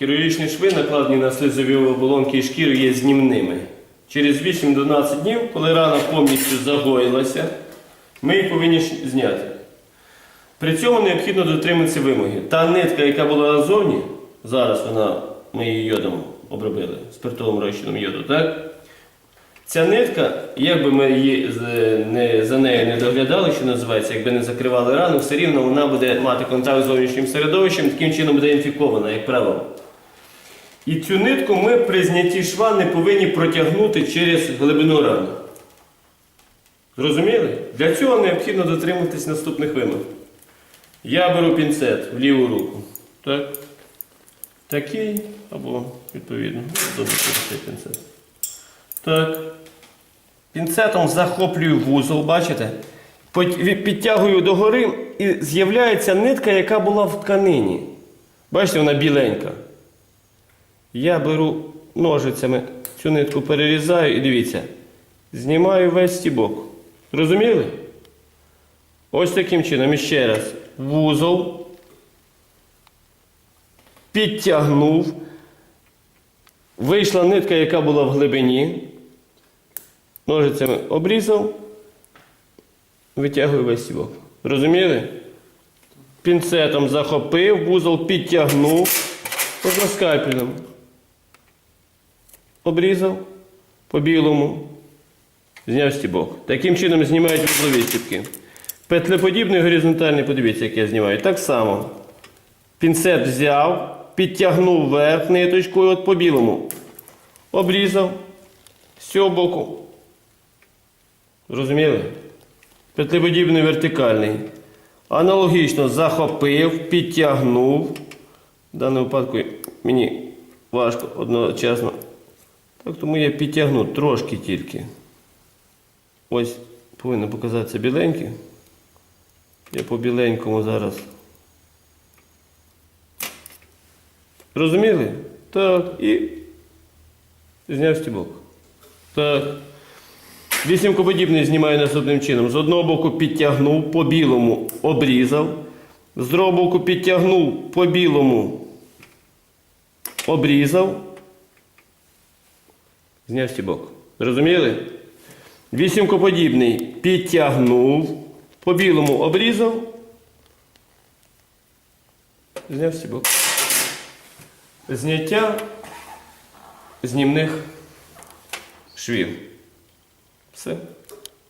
Хірургічні шви, накладені на слизові оболонки і шкіру, є знімними. Через 8-12 днів, коли рана повністю загоїлася, ми її повинні зняти. При цьому необхідно дотриматися вимоги. Та нитка, яка була назовні, зараз вона, ми її йодом обробили, спиртовим розчином йоду, так? Ця нитка, як би ми її не, за нею не доглядали, що називається, якби не закривали рану, все рівно вона буде мати контакт з зовнішнім середовищем, таким чином буде інфікована, як правило. І цю нитку ми при знятті шва не повинні протягнути через глибину рани. Зрозуміли? Для цього необхідно дотримуватись наступних вимог. Я беру пінцет в ліву руку. Так? Такий або відповідно. Добре, цей пінцет. Так. Пінцетом захоплюю вузол, бачите? Підтягую догори і з'являється нитка, яка була в тканині. Бачите, вона біленька. Я беру ножицями цю нитку перерізаю і дивіться, знімаю весь стібок. Зрозуміли? Ось таким чином, іще раз. Вузол. Підтягнув. Вийшла нитка, яка була в глибині. Ножицями обрізав. Витягую весь стібок. Розуміли? Пінцетом захопив, вузол підтягнув. Можна скальпелем. Обрізав по білому. Зняв стібок. Таким чином знімають вузлові стібки. Петлеподібний горизонтальний, подивіться, як я знімаю. Так само. Пінцет взяв, підтягнув вверх ниточкою от по білому. Обрізав з цього боку. Зрозуміли? Петлеподібний вертикальний. Аналогічно захопив, підтягнув. В даному випадку мені важко одночасно. Так тому я підтягну трошки тільки. Ось повинно показатися біленьке. Я по біленькому зараз. Розуміли? Так, і зняв стібок. Так. Вісімкоподібний знімаю наступним чином. З одного боку підтягнув, по білому обрізав. З другого боку підтягнув по білому, обрізав. Зняв стібок. Зрозуміли? Вісімкоподібний підтягнув, по білому обрізав. Зняв стібок. Зняття знімних швів. Все.